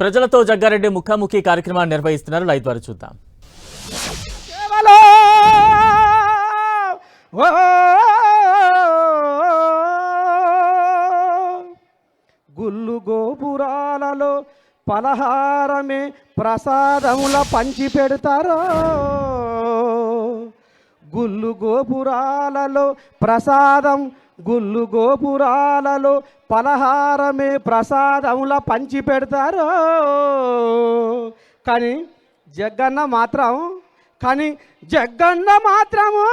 ప్రజలతో జగ్గారెడ్డి ముఖాముఖి కార్యక్రమాన్ని నిర్వహిస్తున్నారు. లైవ్ ద్వారా చూద్దాం. గుల్లు గుళ్ళు గోపురాలలో పలహారమే ప్రసాదముల పంచి పెడతారో. గుల్లు గోపురాలలో ప్రసాదం గుళ్ళు గోపురాలలో పలహారమే ప్రసాదముల పంచి పెడతారో. కానీ జగ్గన్న మాత్రం కానీ జగ్గన్న మాత్రము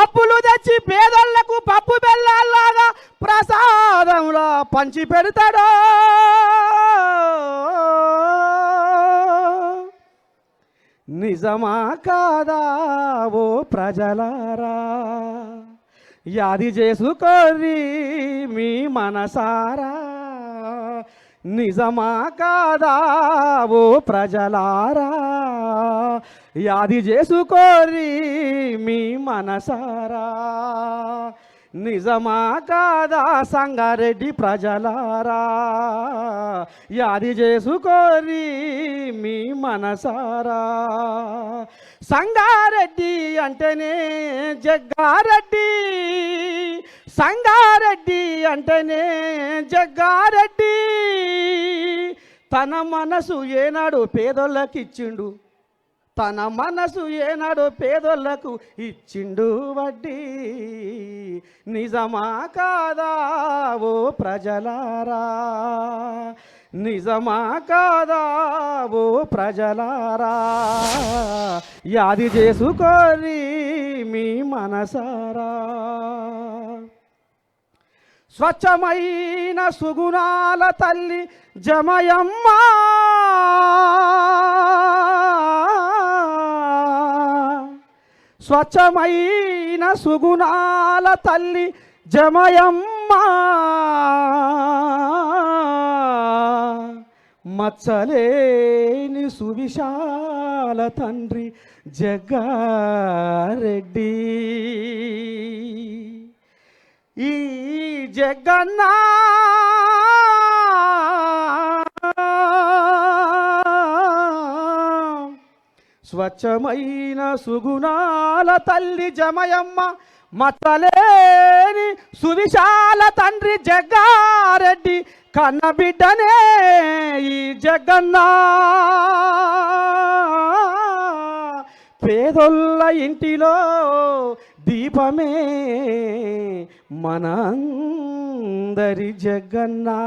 అప్పులు తెచ్చి పేదళ్ళకు పప్పు బెల్లాల్లాగా ప్రసాదంలో పంచి పెడతాడు. నిజమా కాదా ఓ ప్రజలారా? యాది చేసుకోరి మీ మనసారా. నిజమా కాదా ఓ ప్రజలారా. యాది చేసుకోరి మీ మనసారా. నిజమా కాదా సంగారెడ్డి ప్రజలారా? యాది చేసుకోరి మీ మనసారా? సంగారెడ్డి అంటేనే జగ్గారెడ్డి. సంగారెడ్డి అంటేనే జగ్గారెడ్డి. తన మనసు ఏనాడు పేదోళ్ళకిచ్చిండు. తన మనసు ఏనాడు పేదోళ్ళకు ఇచ్చిండు వడ్డీ. నిజమా కాదా ఓ ప్రజలారా? నిజమా కాదా ఓ ప్రజలారా? యాది చేసుకోరి మీ మనసారా? స్వచ్ఛమైన సుగుణాల తల్లి జమయమ్మా స్వచ్ఛమైన సుగుణాల తల్లి జమయమ్మ. మచ్చలేని సువిశాల తండ్రి జగ్గారెడ్డి. ఈ జగన్నా స్వచ్ఛమైన సుగుణాల తల్లి జమయమ్మ మతలేని సువిశాల తండ్రి జగ్గారెడ్డి కన్నబిడ్డనే ఈ జగన్నా. పేదొల్ల ఇంటిలో దీపమే మన అందరి జగన్నా.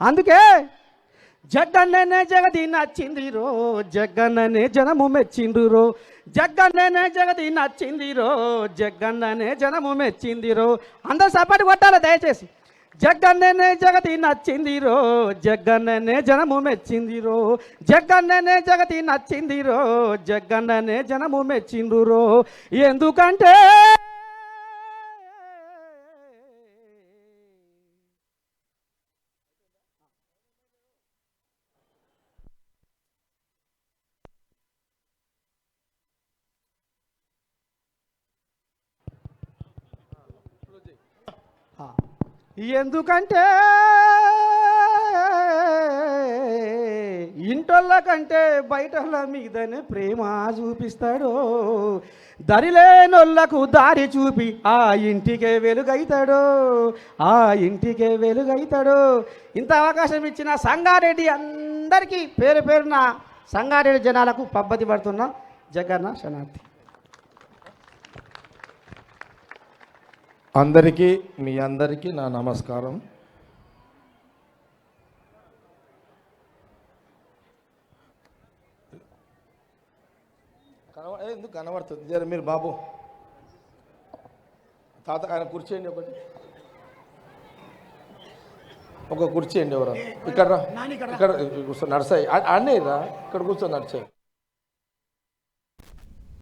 అందుకే జగన్ననే జగది నచ్చింది రో జగన్ననే జనము మెచ్చింది రో జగన్ననే జగది నచ్చింది రో జగన్ననే జనము మెచ్చింది రో అందరు సపాటు కొట్టాలి దయచేసి? జగన్ననే జగతి నచ్చింది రో జగన్ననే జనము మెచ్చిందిరో జగన్ననే జగతి నచ్చింది రో జగన్ననే జనము మెచ్చిందురో. ఎందుకంటే ఆ, ఎందుకంటే ఇంటోళ్ళ కంటే బయటోళ్ళ మీదనే ప్రేమ చూపిస్తాడు దరిలేనోళ్ళకు దారి చూపి ఆ ఇంటికే వెలుగైతాడు ఆ ఇంటికే వెలుగైతాడు. ఇంత అవకాశం ఇచ్చిన సంగారెడ్డి అందరికీ పేరు పేరున సంగారెడ్డి జనాలకు పబ్బతి పడుతున్న జగన్న శనార్థి అందరికీ మీ అందరికీ నా నమస్కారం. ఎందుకు కనబడుతుంది? జర మీరు బాబు. తాత ఆయన కూర్చోండి ఒకటి. ఒక కుర్చీ అండి ఎవరు. ఇక్కడ రా. ఇక్కడ కూర్చో నడసాయి అన్నీ రా ఇక్కడ కూర్చో నడిచాయి.